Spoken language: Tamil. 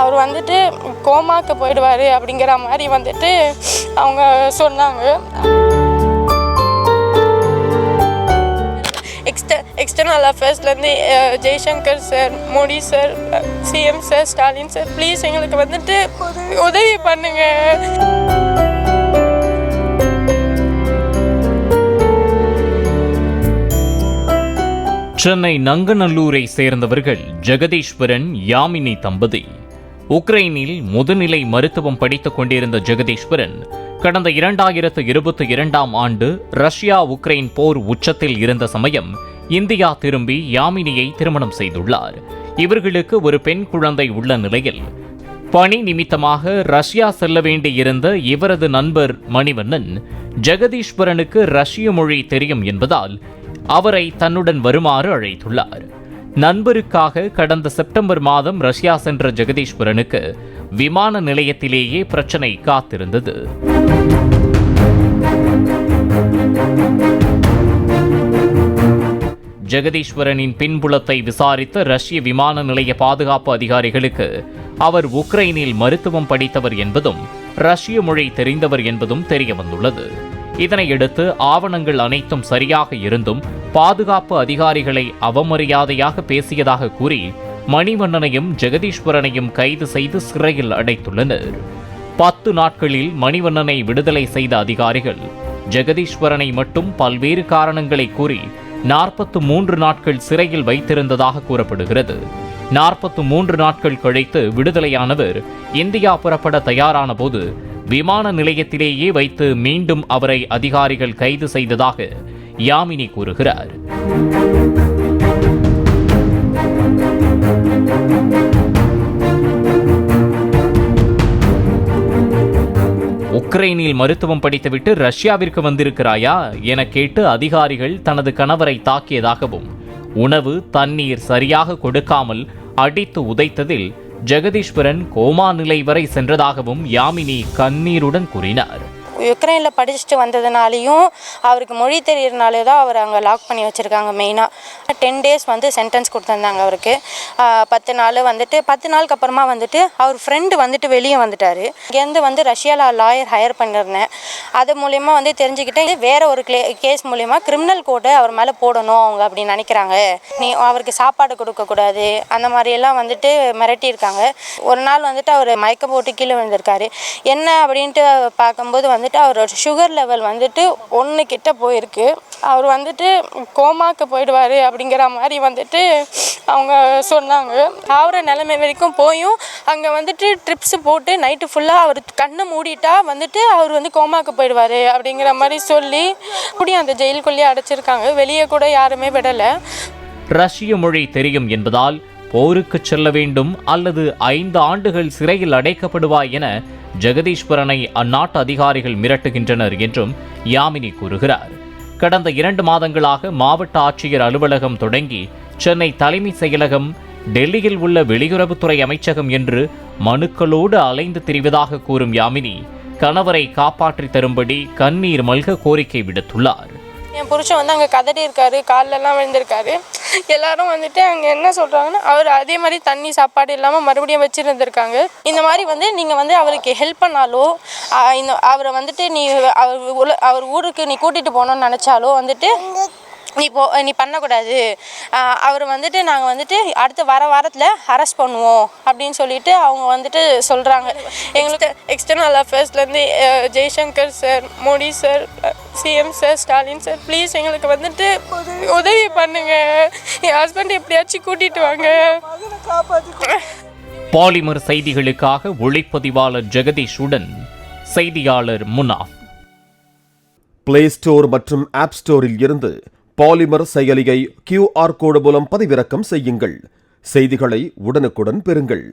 அவர் வந்துட்டு கோமாக்கு போயிடுவார் அப்படிங்கிற மாதிரி வந்துட்டு அவங்க சொன்னாங்க. எக்ஸ்ட external அஃபேர்ஸ்லேருந்து Jaishankar sir Modi sir CM sir Stalin sir please எங்களுக்கு வந்துட்டு உதவி பண்ணுங்கள் சென்னை நங்கநல்லூரை சேர்ந்தவர்கள் ஜெகதீஸ்வரன் யாமினி தம்பதி. உக்ரைனில் முதுநிலை மருத்துவம் படித்துக் கொண்டிருந்த ஜெகதீஸ்வரன் கடந்த இரண்டாயிரத்து இருபத்தி இரண்டாம் ஆண்டு ரஷ்யா உக்ரைன் போர் உச்சத்தில் இருந்த சமயம் இந்தியா திரும்பி யாமினியை திருமணம் செய்துள்ளார். இவர்களுக்கு ஒரு பெண் குழந்தை உள்ள நிலையில் பணி நிமித்தமாக ரஷ்யா செல்ல வேண்டியிருந்த இவரது நண்பர் மணிவண்ணன் ஜெகதீஸ்வரனுக்கு ரஷ்ய மொழி தெரியும் என்பதால் அவரை தன்னுடன் வருமாறு அழைத்துள்ளார். நண்பருக்காக கடந்த செப்டம்பர் மாதம் ரஷ்யா சென்ற ஜெகதீஸ்வரனுக்கு விமான நிலையத்திலேயே பிரச்சனை காத்திருந்தது. ஜெகதீஸ்வரனின் பின்புலத்தை விசாரித்த ரஷ்ய விமான நிலைய பாதுகாப்பு அதிகாரிகளுக்கு அவர் உக்ரைனில் மருத்துவம் படித்தவர் என்பதும் ரஷ்ய மொழி தெரிந்தவர் என்பதும் தெரிய வந்துள்ளது. இதனையடுத்து ஆவணங்கள் அனைத்தும் சரியாக இருந்தும் பாதுகாப்பு அதிகாரிகளை அவமரியாதையாக பேசியதாக கூறி மணிவண்ணனையும் ஜெகதீஸ்வரனையும் கைது செய்து சிறையில் அடைத்துள்ளனர். பத்து நாட்களில் மணிவண்ணனை விடுதலை செய்த அதிகாரிகள் ஜெகதீஸ்வரனை மட்டும் பல்வேறு காரணங்களை கூறி நாற்பத்து மூன்று நாட்கள் சிறையில் வைத்திருந்ததாக கூறப்படுகிறது. நாற்பத்து மூன்று நாட்கள் கழித்து விடுதலையானவர் இந்தியா புறப்பட தயாரான போது விமான நிலையத்திலேயே வைத்து மீண்டும் அவரை அதிகாரிகள் கைது செய்ததாக யாமினி கூறுகிறார். உக்ரைனில் மருத்துவம் படித்துவிட்டு ரஷ்யாவிற்கு வந்திருக்கிறாயா என கேட்டு அதிகாரிகள் தனது கணவரை தாக்கியதாகவும் உணவு தண்ணீர் சரியாக கொடுக்காமல் அடித்து உதைத்ததில் ஜெகதீஸ்வரன் கோமா நிலை வரை சென்றதாகவும் யாமினி கண்ணீருடன் கூறினார். யுக்ரைனில் படிச்சுட்டு வந்ததுனாலையும் அவருக்கு மொழி தெரியறனாலே தான் அவர் அங்கே லாக் பண்ணி வச்சுருக்காங்க மெயினாக டென் டேஸ் வந்து சென்டென்ஸ் கொடுத்துருந்தாங்க அவருக்கு. பத்து நாள் வந்துட்டு பத்து நாளுக்கு அப்புறமா வந்துட்டு அவர் ஃப்ரெண்டு வந்துட்டு வெளியே வந்துட்டார். இங்கேருந்து வந்து ரஷ்யாவில் லாயர் ஹையர் பண்ணியிருந்தேன் அது மூலயமா வந்து தெரிஞ்சுக்கிட்டேன் இது ஒரு க்ளே கேஸ் மூலயமா கிரிமினல் கோர்ட்டை அவர் மேலே போடணும் அவங்க அப்படின்னு நினைக்கிறாங்க. நீ அவருக்கு சாப்பாடு கொடுக்கக்கூடாது அந்த மாதிரியெல்லாம் வந்துட்டு மிரட்டியிருக்காங்க. ஒரு நாள் வந்துட்டு அவர் மயக்கம் போட்டு கீழே விழுந்திருக்காரு. என்ன அப்படின்ட்டு பார்க்கும்போது வந்து வந்துட்டு அவரோட சுகர் லெவல் வந்துட்டு ஒன்று கிட்ட போயிருக்கு. அவர் வந்துட்டு கோமாக்கு போயிடுவார் அப்படிங்கிற மாதிரி வந்துட்டு அவங்க சொன்னாங்க. ஆகிற நிலைமை வரைக்கும் போயும் அங்கே வந்துட்டு ட்ரிப்ஸ் போட்டு நைட்டு ஃபுல்லாக அவர் கண்ணை மூடிட்டா வந்துட்டு அவர் வந்து கோமாக்கு போயிடுவார் அப்படிங்கிற மாதிரி சொல்லி அப்படி அந்த ஜெயிலுக்குள்ளேயே அடைச்சிருக்காங்க. வெளியே கூட யாருமே விடலை. ரஷ்ய மொழி தெரியும் என்பதால் போருக்கு செல்ல வேண்டும் அல்லது ஐந்து ஆண்டுகள் சிறையில் அடைக்கப்படுவாய் என ஜெகதீஸ்வரனை அந்நாட்டு அதிகாரிகள் மிரட்டுகின்றனர் என்றும் யாமினி கூறுகிறார். கடந்த இரண்டு மாதங்களாக மாவட்ட ஆட்சியர் அலுவலகம் தொடங்கி சென்னை தலைமை செயலகம் டெல்லியில் உள்ள வெளியுறவுத்துறை அமைச்சகம் என்று மனுக்களோடு அலைந்து திரிவதாக கூறும் யாமினி கணவரை காப்பாற்றி தரும்படி கண்ணீர் மல்க கோரிக்கை விடுத்துள்ளார். என் புருஷன் வந்து அங்கே கதறி இருக்காரு காலெல்லாம் விழுந்திருக்காரு. எல்லாரும் வந்துட்டு அங்கே என்ன சொல்கிறாங்கன்னா அவர் அதே மாதிரி தண்ணி சாப்பாடு இல்லாமல் மறுபடியும் வச்சுருந்துருக்காங்க. இந்த மாதிரி வந்து நீங்கள் வந்து அவருக்கு ஹெல்ப் பண்ணாலோ இந்த அவரை வந்துட்டு நீ அவர் உல- அவர் ஊருக்கு நீ கூட்டிகிட்டு போகணும்னு நினச்சாலோ வந்துட்டு நீ போ நீ பண்ணக்கூடாது. அவர் வந்துட்டு நாங்கள் வந்துட்டு அடுத்த வர வாரத்தில் அரெஸ்ட் பண்ணுவோம் அப்படின்னு சொல்லிட்டு அவங்க வந்துட்டு சொல்கிறாங்க எங்களுக்கு external அஃபேர்ஸ்லேருந்து Jaishankar sir Modi sir CM sir Stalin sir please எங்களுக்கு வந்துட்டு உதவி பண்ணுங்க. என் ஹஸ்பண்ட் எப்படியாச்சும் கூட்டிகிட்டு வாங்க. பாலிமர் செய்திகளுக்காக ஒளிப்பதிவாளர் ஜெகதீஷுடன் செய்தியாளர் முனாஃப் பிளே ஸ்டோர் மற்றும் ஆப் ஸ்டோரில் இருந்து பாலிமர் செயலியை கியூஆர் கோடு மூலம் பதிவிறக்கம் செய்யுங்கள். செய்திகளை உடனுக்குடன் பெறுங்கள்.